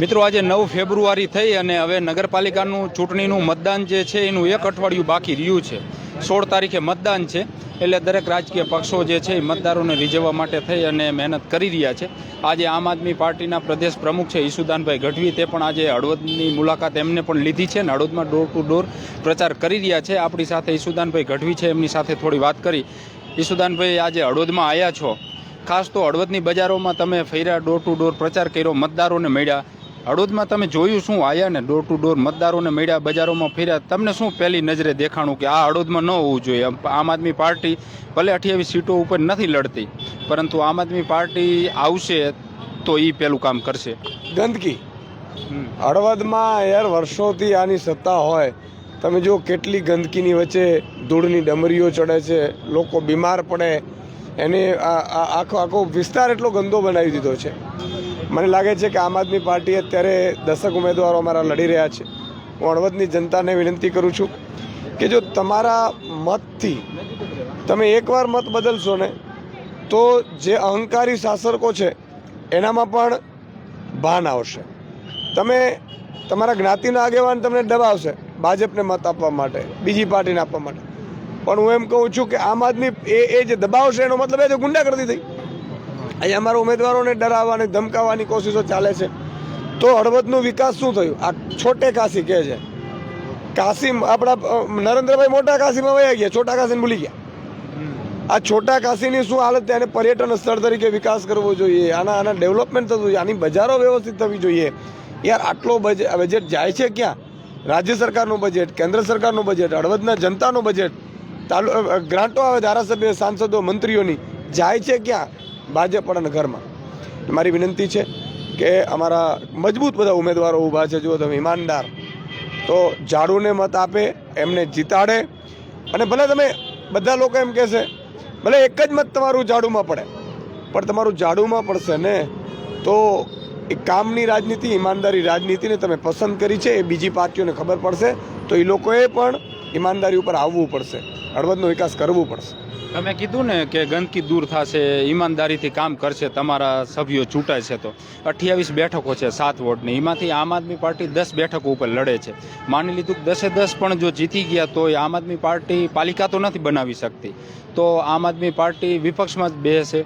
મિત્રો, આજે નવ ફેબ્રુઆરી થઈ અને હવે નગરપાલિકાનું ચૂંટણીનું મતદાન જે છે, એનું એક અઠવાડિયું બાકી રહ્યું છે. સોળ તારીખે મતદાન છે, એટલે દરેક રાજકીય પક્ષો જે છે, એ મતદારોને રીઝવવા માટે થઈ અને મહેનત કરી રહ્યા છે. આજે આમ આદમી પાર્ટીના પ્રદેશ પ્રમુખ છે, ઈસુદાનભાઈ ગઢવી તે પણ આજે હળવદની મુલાકાત એમને પણ લીધી છે અને હળવદમાં ડોર ટુ ડોર પ્રચાર કરી રહ્યા છે. આપણી સાથે ઈસુદાનભાઈ ગઢવી છે, એમની સાથે થોડી વાત કરી. ઈસુદાનભાઈ, આજે હળવદમાં આવ્યા છો. ખાસ તો હળવદની બજારોમાં તમે ફર્યા ડોર ટુ ડોર પ્રચાર કર્યો મતદારોને મળ્યા. હળવદમાં તમે જોયું શું આયા ને ડોર ટુ ડોર મતદારોને મળ્યા બજારોમાં ફર્યા. તમને શું પહેલી નજરે દેખાણું કે આ હળવદમાં ન હોવું જોઈએ? આમ આદમી પાર્ટી ભલે અઠ્યાવીસ સીટો ઉપર નથી લડતી પરંતુ આમ આદમી પાર્ટી આવશે તો એ પહેલું કામ કરશે. ગંદકી. હળવદમાં યાર વર્ષોથી આની સત્તા હોય. તમે જો કેટલી ગંદકીની વચ્ચે ધૂળની ડમરીઓ ચડે છે લોકો બીમાર પડે. એને આખો આખો વિસ્તાર એટલો ગંદો બનાવી દીધો છે. મને લાગે છે કે આમ આદમી પાર્ટી અત્યારે દશક ઉમેદવારો અમારા લડી રહ્યા છે. હું હળવદની જનતાને વિનંતી કરું છું કે જો તમારા મતથી તમે એકવાર મત બદલશો ને, તો જે અહંકારી શાસકો છે, એનામાં પણ ભાન આવશે. તમે તમારા જ્ઞાતિના આગેવાન તમને દબાવશે ભાજપને મત આપવા માટે, બીજી પાર્ટીને આપવા માટે. પણ હું એમ કહું છું કે આમ આદમી એ એ જે દબાવ છે એનો મતલબ એ તો ગુંડાગર્દી થઈ. અહીંયા અમારા ઉમેદવારોને ડરાવવાની, ધમકાવવાની કોશિશો ચાલે છે. તો હળવદનો વિકાસ શું થયું? આ છોટે કાશી કહે છે. કાશી આપણા નરેન્દ્રભાઈ મોટા કાશીમાં વયા ગયા, છોટા કાશીને ભૂલી ગયા. આ છોટા કાશીની શું હાલત છે? પર્યટન સ્થળ તરીકે વિકાસ કરવો જોઈએ. આના આના ડેવલપમેન્ટ થતું જોઈએ. આની બજારો વ્યવસ્થિત થવી જોઈએ. યાર, આટલો બજેટ જાય છે ક્યાં? રાજ્ય સરકારનું બજેટ, કેન્દ્ર સરકારનું બજેટ, હળવદના જનતાનું બજેટ. તાલુ ગ્રાન્ટો આવે ધારાસભ્ય, સાંસદો, મંત્રીઓની, જાય છે ક્યાં? ભાજપવાળાના ઘરમાં. મારી વિનંતી છે કે અમારા મજબૂત બધા ઉમેદવારો ઊભા છે, જુઓ તમે, ઈમાનદાર. તો ઝાડુને મત આપે, એમને જીતાડે. અને ભલે તમે બધા લોકો એમ કહેશે, ભલે એક જ મત તમારું ઝાડુમાં પડે, પણ તમારું ઝાડુમાં પડશે ને, તો એ કામની રાજનીતિ, ઈમાનદારી રાજનીતિને તમે પસંદ કરી છે, એ બીજી પાર્ટીઓને ખબર પડશે. તો એ લોકોએ પણ ઈમાનદારી ઉપર આવવું પડશે. હળવદનો વિકાસ કરવું પડશે. તમે કીધું ને કે ગંદકી દૂર થશે, ઈમાનદારીથી કામ કરશે, તમારા સભ્યો ચૂંટાય છે તો. અઠ્યાવીસ બેઠકો છે, સાત વોટની એમાંથી આમ આદમી પાર્ટી દસ બેઠકો ઉપર લડે છે. માની લીધું દસે દસ પણ જો જીતી ગયા તો આમ આદમી પાર્ટી પાલિકા તો નથી બનાવી શકતી. તો આમ આદમી પાર્ટી વિપક્ષમાં જ બેસે.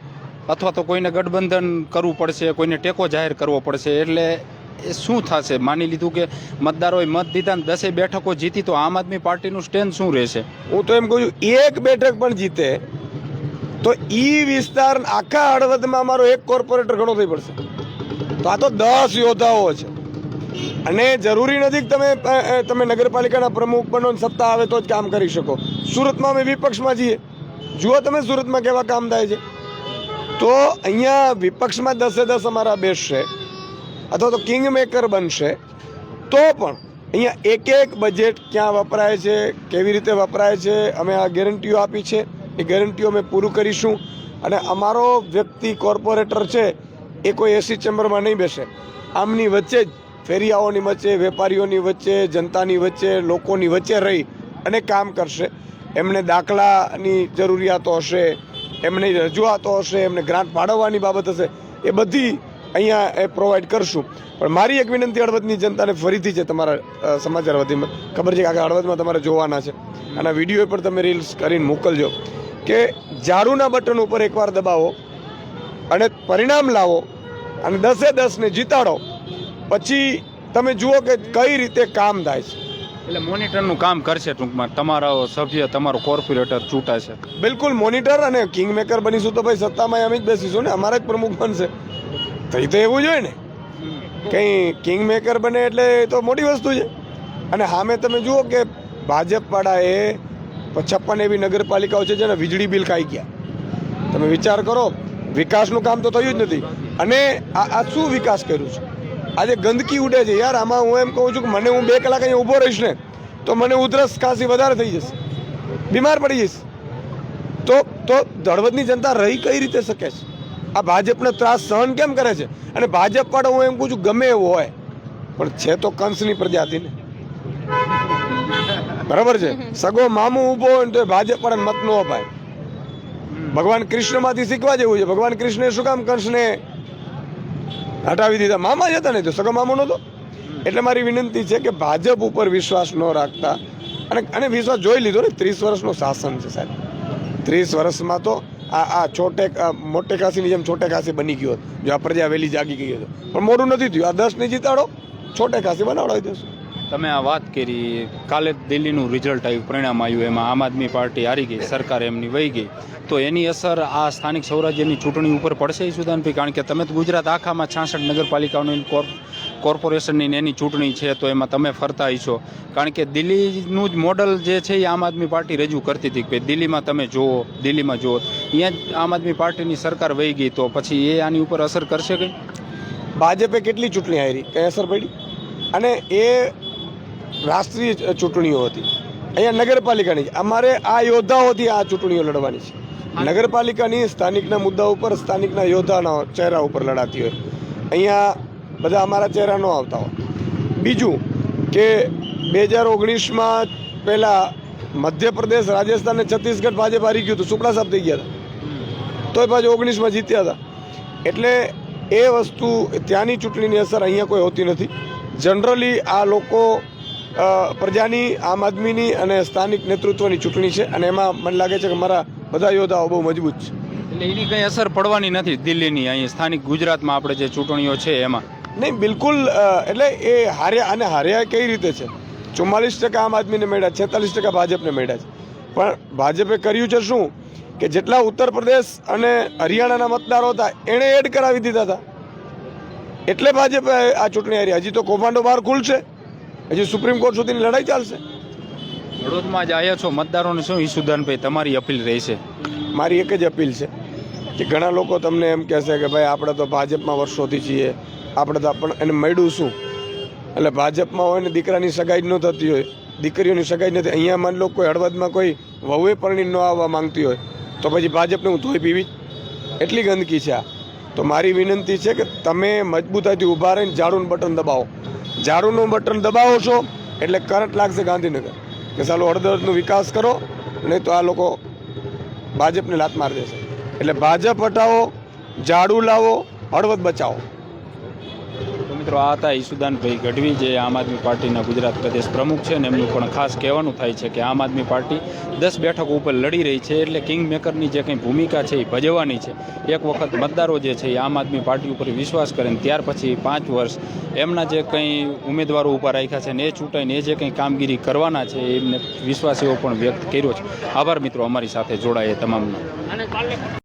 અથવા તો કોઈને ગઠબંધન કરવું પડશે, કોઈને ટેકો જાહેર કરવો પડશે. એટલે એ શું થશે? માની લીધું કે મતદારોએ મત દીધા ને દસે બેઠકો જીતી, તો આમ આદમી પાર્ટીનું સ્ટેન્ડ શું રહેશે? હું તો એમ કહું છું, એક બેઠક પણ જીતે, તો ઈ વિસ્તાર આખા હળવદમાં અમારો એક કોર્પોરેટર ઘણો થઈ પડશે. તો આ તો દસ યોદ્ધાઓ છે. અને જરૂરી નથી કે તમે તમે નગરપાલિકાના પ્રમુખ બનો સત્તા આવે તો જ કામ કરી શકો. સુરતમાં અમે વિપક્ષમાં જઈએ જુઓ તમે સુરતમાં કેવા કામ થાય છે. તો અહીંયા વિપક્ષમાં દસે દસ અમારા બેસશે. અથવા તો કિંગ મેકર બનશે, તો પણ અહીંયા એક એક બજેટ ક્યાં વપરાય છે, કેવી રીતે વપરાય છે, અમે આ ગેરંટીઓ આપી છે. એ ગેરંટીઓ અમે પૂરું કરીશું. અને અમારો વ્યક્તિ કોર્પોરેટર છે, એ કોઈ એસી ચેમ્બરમાં નહીં બેસે. આમની વચ્ચે જ ફેરિયાઓની વચ્ચે, વેપારીઓની વચ્ચે, જનતાની વચ્ચે, લોકોની વચ્ચે રહી અને કામ કરશે. એમને દાખલાની જરૂરિયાતો હશે, એમની રજૂઆતો હશે, એમને ગ્રાન્ટ ફાળવવાની બાબત હશે. એ બધી અહીંયા એ પ્રોવાઈડ કરશું. પણ મારી એક વિનંતી હળવદની જનતાને ફરીથી છે તમારા સમાચાર વતીમાં ખબર છે કે આગળ હળવદમાં તમારે જોવાના છે. અને વીડિયો પણ તમે રીલ્સ કરીને મોકલજો કે ઝાડુના બટન ઉપર એકવાર દબાવો અને પરિણામ લાવો અને દસે દસને જીતાડો. પછી તમે જુઓ કે કઈ રીતે કામ થાય છે. એટલે મોનિટરનું કામ કરશે ટૂંકમાં. તમારો સભ્ય તમારો કોર્પોરેટર ચૂંટાશે. બિલકુલ મોનિટર અને કિંગ મેકર બનીશું તો ભાઈ સત્તામાં અમે જ બેસીશું ને? અમારા જ પ્રમુખ બનશે. થઈ તો એવું જોઈએ ને. કંઈ કિંગ મેકર બને એટલે એ તો મોટી વસ્તુ છે. અને સામે તમે જુઓ કે ભાજપવાળાએ છપ્પન એવી નગરપાલિકાઓ છે જેને વીજળી બિલ ખાઈ ગયા. તમે વિચાર કરો, વિકાસનું કામ તો થયું જ નથી. અને આ આ શું વિકાસ કર્યું છે? આજે ગંદકી ઉડે છે. યાર, આમાં હું એમ કહું છું કે મને હું બે કલાક અહીંયા ઊભો રહીશ ને, તો મને ઉધરસ ખાંસી વધારે થઈ જશે. બીમાર પડી જઈશ. તો તો ધળવદની જનતા રહી કઈ રીતે શકે છે? આ ભાજપને ત્રાસ સહન કેમ કરે છે? અને ભાજપ વાળો હું એમ કહું છું, ગમે એવો હોય. પણ છે તો કંસની પ્રજાતિ ને બરાબર છે? સગો મામું ઊભો હોય ને તો ભાજપ વાળાને મત ન અપાય. ભગવાન કૃષ્ણમાંથી શીખવા જેવું છે. ભગવાન કૃષ્ણે શું કામ કંસને હટાવી દીધા? મામા જ હતા ને તો, સગો મામો નહોતો? એટલે મારી વિનંતી છે કે ભાજપ ઉપર વિશ્વાસ ન રાખતા. અને અને વિશ્વાસ જોઈ લીધો ને, ત્રીસ વર્ષનું શાસન છે સાહેબ. ત્રીસ વર્ષમાં તો આ આ છોટે મોટે કાશીની જેમ છોટે કાશી બની ગયો જો આ પ્રજા વહેલી જાગી ગઈ હતો પણ મોડું નથી થયું. આ દસની જીતાડો, છોટે કાશી બનાવડાવી દેશો. તમે આ વાત કરી, કાલે દિલ્હીનું રિઝલ્ટ આવ્યું, પરિણામ આવ્યું, એમાં આમ આદમી પાર્ટી હારી ગઈ, સરકાર એમની વહી ગઈ. તો એની અસર આ સ્થાનિક સ્વરાજ્યની ચૂંટણી ઉપર પડશે ઈસુદાનભાઈ કારણ કે તમે તો ગુજરાત આખામાં છાસઠ નગરપાલિકાઓની કોર કોર્પોરેશનની ને એની ચૂંટણી છે તો એમાં તમે ફરતા હશો. કારણ કે દિલ્હીનું જ મોડલ જે છે એ આમ આદમી પાર્ટી રજૂ કરતી હતી કે દિલ્હીમાં તમે જુઓ દિલ્હીમાં જુઓ. અહીંયા જ આમ આદમી પાર્ટીની સરકાર વહી ગઈ તો પછી એ આની ઉપર અસર કરશે કંઈ? ભાજપે કેટલી ચૂંટણી હારી? કઈ અસર પડી? અને એ રાષ્ટ્રીય ચૂંટણીઓ હતી. અહીંયા નગરપાલિકાની છે. અમારે આ યોદ્ધાઓથી આ ચૂંટણીઓ લડવાની છે. નગરપાલિકાની સ્થાનિકના મુદ્દા ઉપર સ્થાનિકના યોદ્ધાના ચહેરા ઉપર લડાતી હોય. અહીંયા બધા અમારા ચહેરા ન આવતા હોય. બીજું કે બે હજાર ઓગણીસમાં પહેલાં મધ્યપ્રદેશ, રાજસ્થાન અને છત્તીસગઢ ભાજપ હારી ગયું હતું. સુપડા સાહેબ થઈ ગયા હતા. તોય પાછું ઓગણીસમાં જીત્યા હતા. એટલે એ વસ્તુ ત્યાંની ચૂંટણીની અસર અહીંયા કોઈ હોતી નથી. જનરલી આ લોકો પ્રજાની, આમ આદમીની અને સ્થાનિક નેતૃત્વની ચૂંટણી છે અને એમાં મને લાગે છે કે મારા બધા યોદ્ધાઓ બહુ મજબૂત છે. એટલે એની કંઈ અસર પડવાની નથી દિલ્હીની. અહીં સ્થાનિક ગુજરાતમાં આપણે જે ચૂંટણીઓ છે એમાં. નહીં બિલકુલ એટલે એ હાર્યા અને હાર્યા કઈ રીતે છે? ચુમ્માલીસ ટકા આમ આદમીને મળ્યા છેતાલીસ ટકા ભાજપને મળ્યા છે. પણ ભાજપે કર્યું છે શું? કે જેટલા ઉત્તર પ્રદેશ અને હરિયાણાના મતદારો હતા એણે એડ કરાવી દીધા હતા. એટલે ભાજપે આ ચૂંટણી હારી. હજી તો કૌભાંડો બહાર ખુલશે. હજી સુપ્રીમ કોર્ટ સુધીની લડાઈ ચાલશે. વડોદમાં જ આવ્યા છો. મતદારોને શું ઈસુદાનભાઈ તમારી અપીલ રહેશે? મારી એક જ અપીલ છે કે ઘણા લોકો તમને એમ કહેશે કે ભાઈ આપણે તો ભાજપમાં વર્ષોથી છીએ. આપણે તો પણ એને મળ્યું શું? એટલે ભાજપમાં હોય ને દીકરાની સગાઈ જ ન થતી હોય, દીકરીઓની સગાઈ નથી. અહીંયા માન લો કોઈ હળવદમાં કોઈ વહુએ પરણી ન આવવા માંગતી હોય, તો પછી ભાજપને હું ધોઈ પીવી? એટલી ગંદકી છે આ. તો મારી વિનંતી છે કે તમે મજબૂતાઈથી ઊભા રહીને ઝાડુનું બટન દબાવો. ઝાડુનું બટન દબાવો છો, એટલે કરંટ લાગશે ગાંધીનગર. કે ચાલો હળદરનો વિકાસ કરો, નહીં તો આ લોકો ભાજપને લાત મારી દેશે. એટલે ભાજપ હટાવો, ઝાડુ લાવો, હળવદ બચાવો. મિત્રો, આ હતા ઈસુદાનભાઈ ગઢવી, જે આમ આદમી પાર્ટીના ગુજરાત પ્રદેશ પ્રમુખ છે અને એમનું પણ ખાસ કહેવાનું થાય છે કે આમ આદમી પાર્ટી દસ બેઠકો ઉપર લડી રહી છે એટલે કિંગ મેકરની જે કંઈ ભૂમિકા છે એ ભજવવાની છે. એક વખત મતદારો જે છે એ આમ આદમી પાર્ટી ઉપર વિશ્વાસ કરે ને ત્યાર પછી પાંચ વર્ષ એમના જે કંઈ ઉમેદવારો ઊભા રાખ્યા છે ને એ ચૂંટાઈને એ જે કંઈ કામગીરી કરવાના છે એમને વિશ્વાસ એવો પણ વ્યક્ત કર્યો છે. આભાર મિત્રો, અમારી સાથે જોડાય તમામનો.